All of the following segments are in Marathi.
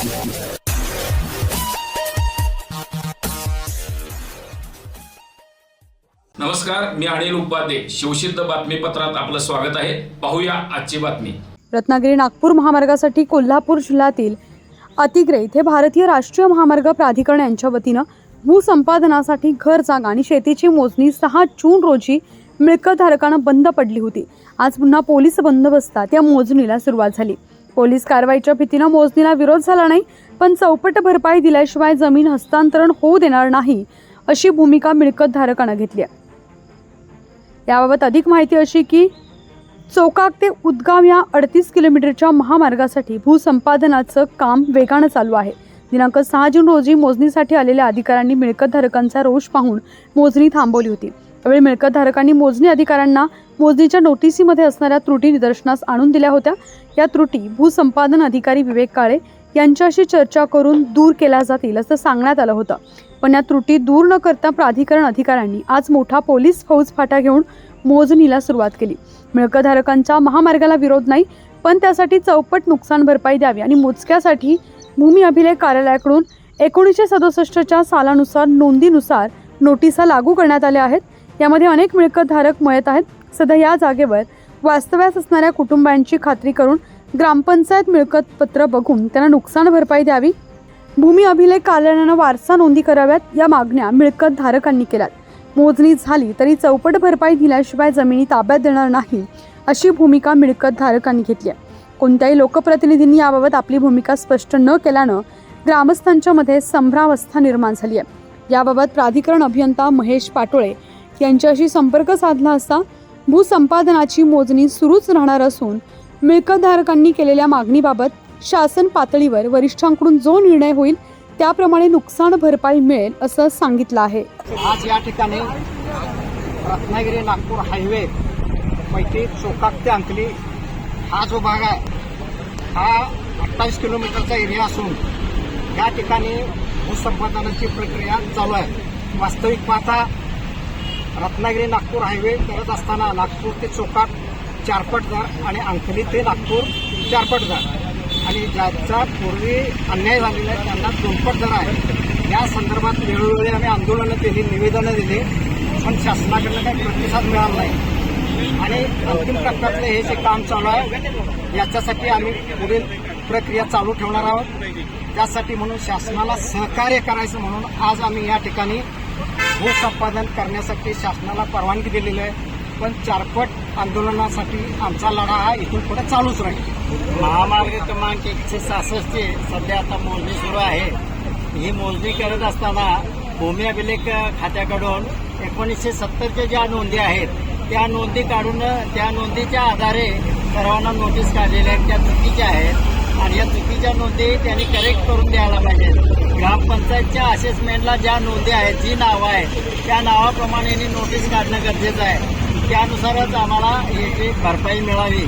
नमस्कार मी अनिल उपाध्ये. शिवसिद्ध बातमीपत्रात आपलं स्वागत आहे. पाहूया आजची बातमी. रत्नागिरी नागपूर महामार्गासाठी कोल्हापूर जिल्ह्यातील अतिग्रे इथे भारतीय राष्ट्रीय महामार्ग प्राधिकरण यांच्या वतीनं भूसंपादनासाठी घर जागा आणि शेतीची मोजणी सहा जून रोजी मिळकतधारकांना बंद पडली होती. आज पुन्हा पोलीस बंदोबस्तात या मोजणीला सुरुवात झाली. पोलीस कारवाईच्या भीतीनं मोजणीला विरोध झाला नाही पण चौपट भरपाई दिल्याशिवाय जमीन हस्तांतरण होऊ देणार नाही अशी भूमिका मिळकतधारकांना घेतली आहे. याबाबत अधिक माहिती अशी की चौकाक ते उदगाव या अडतीस किलोमीटरच्या महामार्गासाठी भूसंपादनाचं काम वेगानं चालू आहे. दिनांक सहा जून रोजी मोजणीसाठी आलेल्या अधिकाऱ्यांनी मिळकतधारकांचा रोष पाहून मोजणी थांबवली होती. त्यावेळी मिळकतधारकांनी मोजणी अधिकाऱ्यांना मोजणीच्या नोटिसीमध्ये असणाऱ्या त्रुटी निदर्शनास आणून दिल्या होत्या. या त्रुटी भूसंपादन अधिकारी विवेक काळे यांच्याशी चर्चा करून दूर केल्या जातील असं सांगण्यात आलं होतं. पण या त्रुटी दूर न करता प्राधिकरण अधिकाऱ्यांनी आज मोठा पोलीस फौज फाटा घेऊन मोजणीला सुरुवात केली. मिळकतधारकांच्या महामार्गाला विरोध नाही पण त्यासाठी चौपट नुकसान भरपाई द्यावी आणि मोजक्यासाठी भूमी अभिलेख कार्यालयाकडून एकोणीसशे सदुसष्टच्या सालानुसार नोंदीनुसार नोटिसा लागू करण्यात आल्या आहेत. यामध्ये अनेक मिळकतधारक मयत आहेत. सध्या या जागेवर वास्तव्यास असणाऱ्या कुटुंबांची खात्री करून ग्रामपंचायत मिळकत पत्र बघून त्यांना नुकसान भरपाई द्यावी. भूमी अभिलेख कार्यालयानं वारसा नोंदी कराव्यात या मागण्या मिळकत धारकांनी केल्यात. मोजणी झाली तरी चौपट भरपाई दिल्याशिवाय जमिनी ताब्यात देणार नाही अशी भूमिका मिळकत धारकांनी घेतली आहे. कोणत्याही लोकप्रतिनिधींनी याबाबत आपली भूमिका स्पष्ट न केल्यानं ग्रामस्थांच्या मध्ये संभ्रावस्था निर्माण झाली आहे. याबाबत प्राधिकरण अभियंता महेश पाटोळे यांच्याशी संपर्क साधला असता भूसंपादनाची मोजणी सुरूच राहणार असून मिळकतधारकांनी केलेल्या मागणीबाबत शासन पातळीवर वरिष्ठांकडून जो निर्णय होईल त्याप्रमाणे नुकसान भरपाई मिळेल असं सांगितलं आहे. आज या ठिकाणी रत्नागिरी नागपूर हायवे पैकी चोकाक ते अंकली हा जो भाग आहे हा अठ्ठावीस किलोमीटरचा एरिया असून या ठिकाणी भूसंपादनाची प्रक्रिया चालू आहे. वास्तविक पाहता रत्नागिरी नागपूर हायवे करत असताना नागपूर ते चोकाक चारपटदार आणि अंकली ते नागपूर चारपटदार आणि ज्याचा पूर्वी अन्याय झालेला आहे त्यांना दोनपट दर आहे. या संदर्भात वेळोवेळी आम्ही आंदोलनं केली निवेदनं दिली. पण शासनाकडनं काही प्रतिसाद मिळाला नाही. आणि अंतिम टप्प्यातलं हे जे काम चालू आहे याच्यासाठी आम्ही पुढील प्रक्रिया चालू ठेवणार आहोत. त्यासाठी म्हणून शासनाला सहकार्य करायचं म्हणून आज आम्ही या ठिकाणी भूसंपादन करण्यासाठी शासनाला परवानगी दिलेली आहे. पण चारपट आंदोलनासाठी आमचा लढा हा इथून पुढे चालूच राहील. महामार्ग क्रमांक एकशे सहासष्टची सध्या आता मोजणी सुरू आहे. ही मोजणी करत असताना भूमी अभिलेख खात्याकडून एकोणीसशे सत्तरच्या ज्या नोंदी आहेत त्या नोंदी काढून त्या नोंदीच्या आधारे सर्वांना नोटीस काढलेल्या आहेत त्या चुकीच्या आहेत. आणि या चुकीच्या नोंदी त्यांनी करेक्ट करून द्यायला पाहिजेत. ग्रामपंचायतच्या असेसमेंटला ज्या नोंदी आहेत जी नावं आहेत त्या नावाप्रमाणे नोटीस काढणं गरजेचं आहे. त्यानुसारच आम्हाला याची भरपाई मिळावी.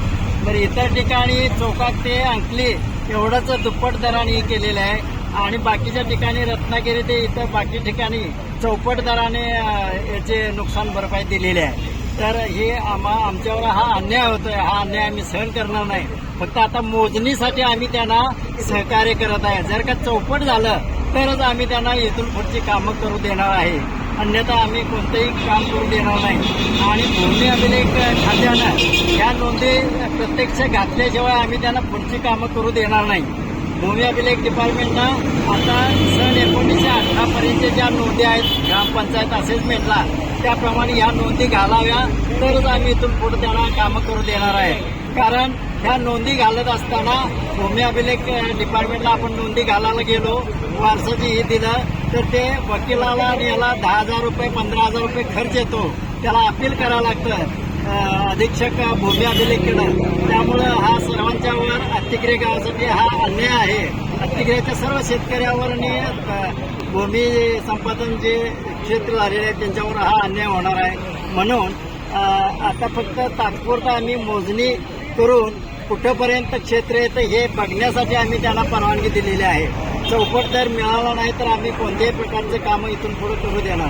तर इतर ठिकाणी चौकात ते अंकली एवढंच दुप्पट दराने केलेलं आहे. आणि बाकीच्या ठिकाणी रत्नागिरी ते इतर बाकी ठिकाणी चौपट दराने याचे नुकसान भरपाई दिलेली आहे. तर हे आम्हा आमच्यावर हा अन्याय होतोय. हा अन्याय आम्ही सहन करणार नाही. फक्त आता मोजणीसाठी आम्ही त्यांना सहकार्य करत आहे. जर का चौपट झालं तरच आम्ही त्यांना इथून पुढची कामं करू देणार आहे. अन्यथा आम्ही कोणतंही काम करू देणार नाही. आणि भूमी अभिलेख खात्यानं या नोंदी प्रत्यक्ष घातल्याशिवाय आम्ही त्यांना पुढची कामं करू देणार नाही. भूमी अभिलेख डिपार्टमेंटनं आता सन एकोणीसशे अठरापर्यंत ज्या नोंदी आहेत ग्रामपंचायत असेसमेंटला त्याप्रमाणे ह्या नोंदी घालाव्या तरच आम्ही इथून पुढे त्यांना कामं करू देणार आहे. कारण ह्या नोंदी घालत असताना भूमी अभिलेख डिपार्टमेंटला आपण नोंदी घालायला गेलो वारसाची हे दिलं तर ते वकिलाला आणि याला दहा हजार रुपये पंधरा हजार रुपये खर्च येतो. त्याला अपील करावं लागतं. अधीक्षक भूमी अभिलेखकडं त्यामुळं हा सर्वांच्यावर अत्तिग्रे गावासाठी हा अन्याय आहे. अत्तिग्रेच्या सर्व शेतकऱ्यावर आणि भूमी संपादन जे क्षेत्र झालेले आहे त्यांच्यावर हा अन्याय होणार आहे. म्हणून आता फक्त तात्पुरता आम्ही मोजणी करून कुठंपर्यंत क्षेत्र येतं हे बघण्यासाठी आम्ही त्यांना परवानगी दिलेली आहे. चौपट जर मिळाला नाही तर आम्ही कोणत्याही प्रकारचे कामं इथून पुढे करू देणार